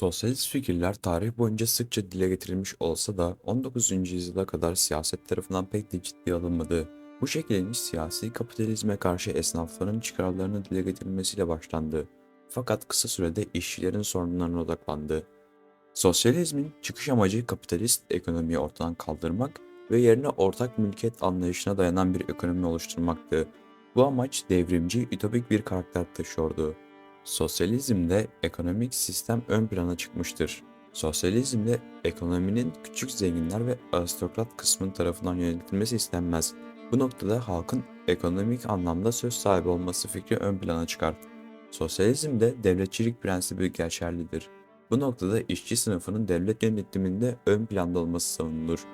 Sosyalist fikirler tarih boyunca sıkça dile getirilmiş olsa da 19. yüzyıla kadar siyaset tarafından pek de ciddiye alınmadı. Bu şekillenmiş siyasi kapitalizme karşı esnafların çıkarlarını dile getirilmesiyle başlandı. Fakat kısa sürede işçilerin sorunlarına odaklandı. Sosyalizmin çıkış amacı kapitalist ekonomiyi ortadan kaldırmak ve yerine ortak mülkiyet anlayışına dayanan bir ekonomi oluşturmaktı. Bu amaç devrimci, ütopik bir karakter taşıyordu. Sosyalizmde ekonomik sistem ön plana çıkmıştır. Sosyalizmde ekonominin küçük zenginler ve aristokrat kısmın tarafından yönetilmesi istenmez. Bu noktada halkın ekonomik anlamda söz sahibi olması fikri ön plana çıkar. Sosyalizmde devletçilik prensibi geçerlidir. Bu noktada işçi sınıfının devlet yönetiminde ön planda olması savunulur.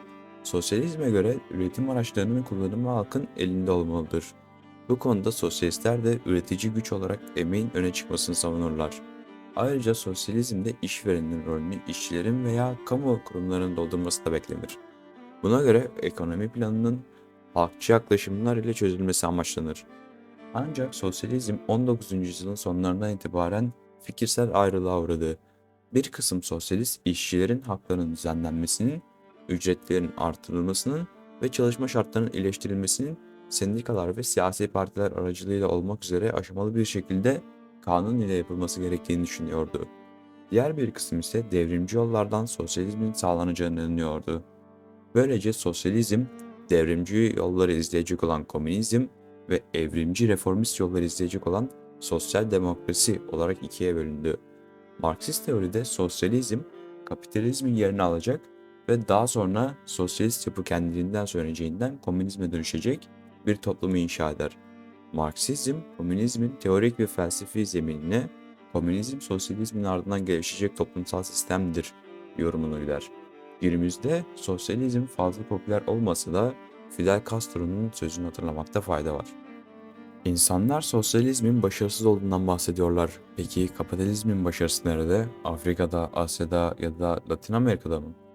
Sosyalizme göre üretim araçlarının kullanımı halkın elinde olmalıdır. Bu konuda sosyalistler de üretici güç olarak emeğin öne çıkmasını savunurlar. Ayrıca sosyalizmde işverenin rolünü işçilerin veya kamu kurumlarının doldurması da beklenir. Buna göre ekonomi planının halkçı yaklaşımlar ile çözülmesi amaçlanır. Ancak sosyalizm 19. yüzyılın sonlarından itibaren fikirsel ayrılığa uğradı. Bir kısım sosyalist işçilerin haklarının düzenlenmesinin, ücretlerin artırılmasının ve çalışma şartlarının iyileştirilmesinin sendikalar ve siyasi partiler aracılığıyla olmak üzere aşamalı bir şekilde kanun ile yapılması gerektiğini düşünüyordu. Diğer bir kısım ise devrimci yollardan sosyalizmin sağlanacağını inanıyordu. Böylece sosyalizm, devrimci yolları izleyecek olan komünizm ve evrimci reformist yolları izleyecek olan sosyal demokrasi olarak ikiye bölündü. Marksist teoride sosyalizm kapitalizmin yerini alacak ve daha sonra sosyalist yapı kendiliğinden söneceğinden komünizme dönüşecek bir toplumu inşa eder. Marksizm, komünizmin teorik ve felsefi zeminine, komünizm sosyalizmin ardından gelişecek toplumsal sistemdir yorumunu gider. Günümüzde sosyalizm fazla popüler olmasa da Fidel Castro'nun sözünü hatırlamakta fayda var. İnsanlar sosyalizmin başarısız olduğundan bahsediyorlar. Peki kapitalizmin başarısı nerede? Afrika'da, Asya'da ya da Latin Amerika'da mı?